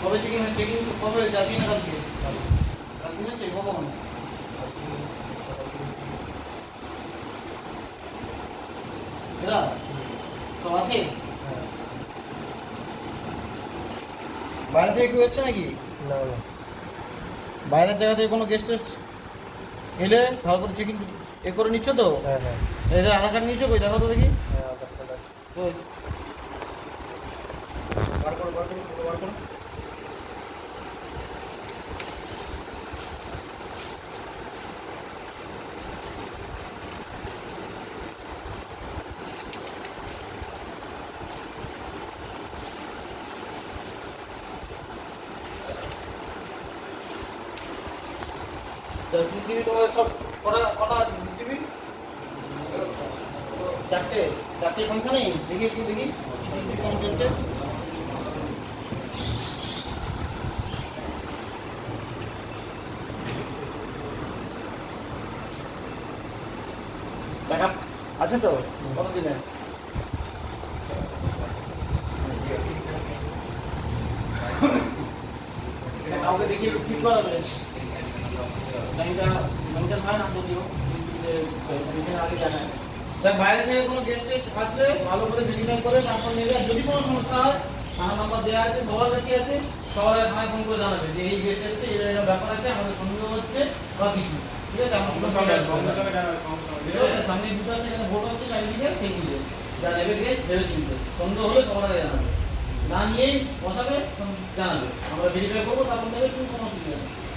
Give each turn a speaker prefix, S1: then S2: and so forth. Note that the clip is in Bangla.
S1: কবে চেকিং চেকিং তো কবে? যাবি না কালকে। কালকে হচ্ছে কখন? এরা? তো আছে? বাইরে থেকে কেউ এসছে নাকি?
S2: না
S1: বাইরের জায়গা থেকে কোনো গেস্ট এলে ভালো করে চেকিং এ করে নিচ্ছ তো?
S2: হ্যাঁ হ্যাঁ।
S1: আধার কার্ড নিচ্ছ কই? দেখো তো দেখি।
S2: হ্যাঁ আধার কার্ড আছে।
S1: কই? বার করো বার করো বার করো। সিসিটিভি তোমার সব কটা কটা আছে? সিসিটিভি? চারটে? চারটে ফাংশন নেই দেখি একটু দেখি। সিসিটিভি কেমন আছে তো? কত দিনের কাউকে দেখিয়ে ঠিক করাবে? ভেবে চিনতে সন্দেহ হলে সবার না নিয়েই বসাবে জানাবে। আমরা ভেরিফাই করব, তারপর নেবে কোনো সমস্যা নেই।